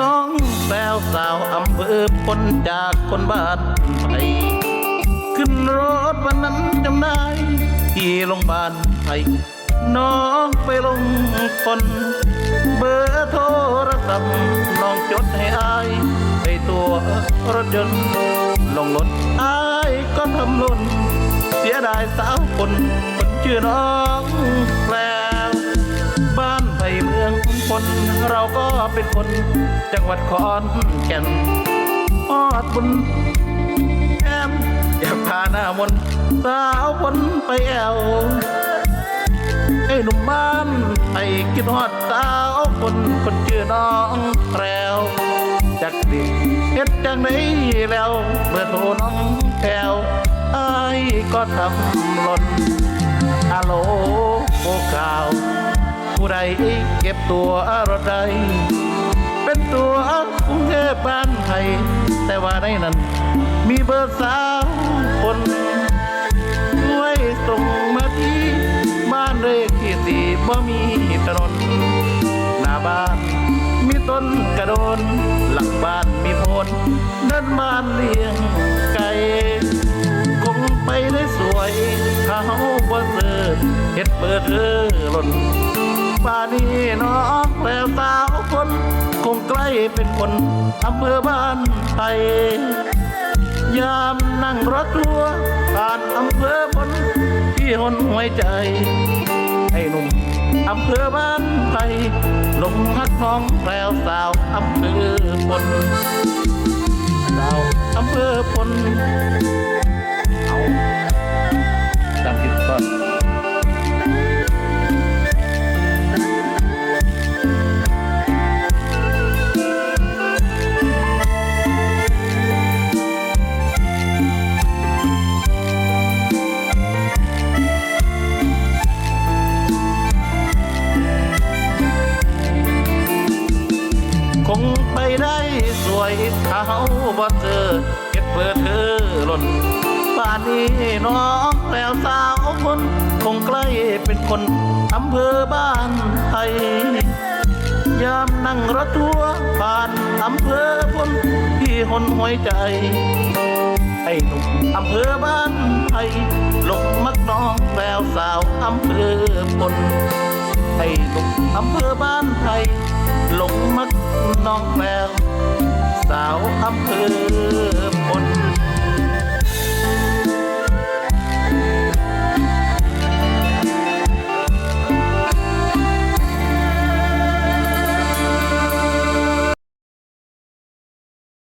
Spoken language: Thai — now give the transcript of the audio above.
น้องแซวสาวอำเภอพนจากคนบ้านไทยขึ้นรถวันนั้นจำได้ที่โรงพยาบาลไทยน้องไปลงปนเบอร์โทรศัพท์น้องจดให้อายในตัวรถยนต์ลงรถอายก็ทำหล่นเสียดายสาวคนคนชื่อน้องแปลว มืองพนเราก็เป็นคน จังหวัดขอนแก่นออดบุญแอมอยากพาหน้ามนสาวคนไปแอวไอ้หนุ่มบ้านไอ้คิดฮอดสาวคนคนชื่อน้องแพรวจักดิเฮ็ดจังไดแล้วเมื่อโทรน้องแพรวไอ้ก็ทำหล่นฮัลโหลโอ้ข่าว ผู้ใดเก็บตัวรถใด เป็นตัวกรุงเทพบ้านไทย แต่ว่าในนั้น มีเบอร์สาวคนช่วยส่งมาที่ บ้านเลขที่สี่บ่มีถนน หน้าบ้านมีต้นกระโดน หลังบ้านมีโพนด้านบ้านเลี้ยงไก่ นี้น้องแล้วสาวคนคงใกล้เป็นคนอำเภอบ้านไทยยามนั่งรถทัวร์ผ่านอำเภอพนที่หนหัวใจไอ้หนุ่มอำเภอบ้านไทยลงฮักน้องแปลวสาวอำเภอพนสาวอำเภอพน วยเขาบ่เจอเก็บเบอร์เธอหล่นป่านนี้น้องแล้วสาวคนคงใกล้เป็นคนอำเภอบ้านไทยยามนั่งรถทัวร์ผ่านอำเภอพนที่หนหัวใจไอ้หนุ่มอำเภอบ้านไทยหลงมักน้องแววสาวอำเภอพนไอ้หนุ่มอำเภอบ้านไทยหลงมักน้องแวว สาวอำเภอพน